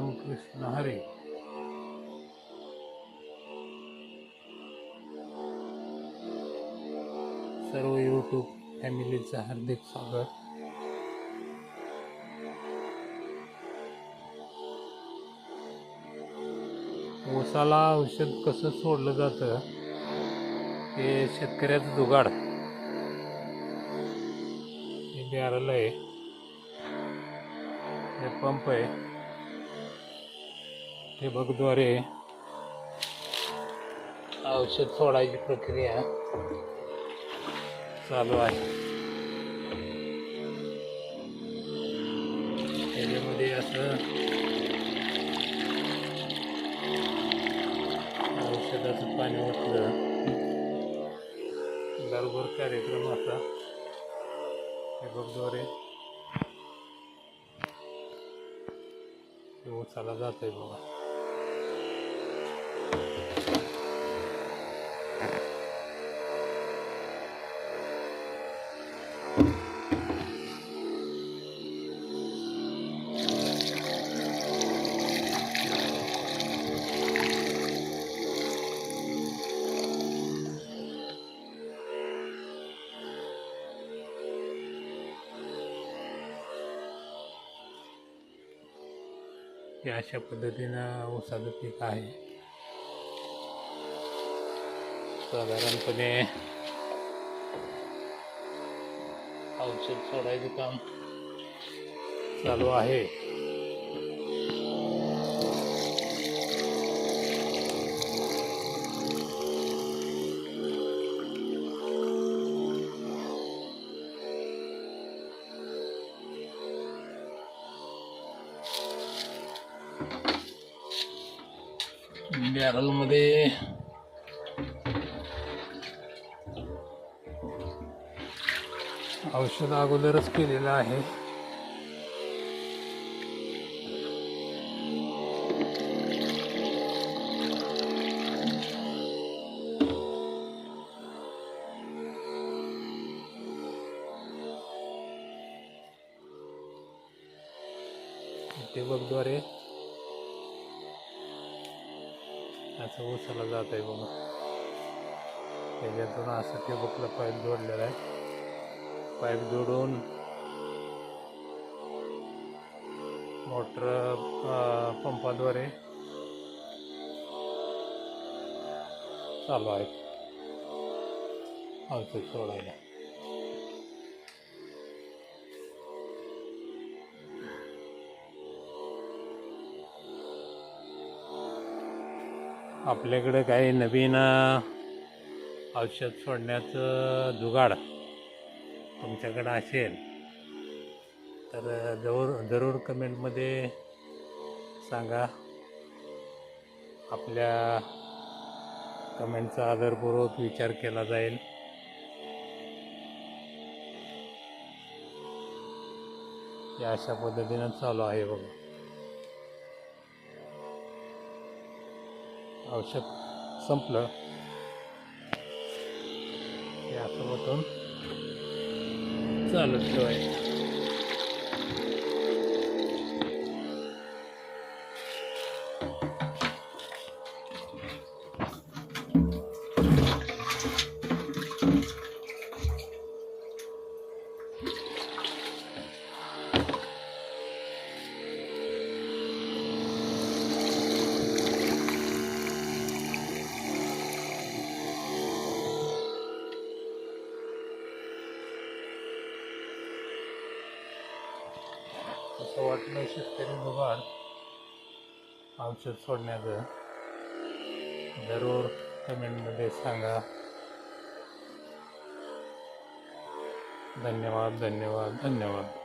रामकृष्ण हरे. सर्व यूट्यूब फॅमिलीचं हार्दिक स्वागत. ऊसाला औषध कसं सोडलं जातं ते शेतकऱ्याचं जुगाड. हे बॅरल आहे हे पंप आहे. ठिबकद्वारे औषध सोडायची प्रक्रिया चालू आहे. त्याच्यामध्ये असं औषधाचं पाणी ओतलं. बरोबर कार्यक्रम असा. ठिबकद्वारे ऊसाला जात आहे बघा. हे अशा पद्धतीनं ऊसाचं पीक आहे. साधारणपणे औषध सोडायचं काम चालू आहे. बॅरलमध्ये औषध अगोदरच केलेलं आहे. टेबकद्वारे असं उसाला जात आहे बघा त्याच्यातून असं टेबकला पाईप जोडलेला आहे. पाईप जोडून मोटर पंपाद्वारे चालू आहे. औषध सोडायला. आपल्याकडं काही नवीन औषध सोडण्याचं जुगाड तुमच्याकडं असेल तर जरूर जरूर कमेंटमध्ये सांगा. आपल्या कमेंटचा आदरपूर्वक विचार केला जाईल. या अशा पद्धतीनं चालू आहे बघा. औषध संपलं. या असं ओतून चालू ठेवायचं. असं वाटलं शेतकरी जुगाड औषध सोडण्याचं. जरूर कमेंटमध्ये सांगा. धन्यवाद धन्यवाद धन्यवाद.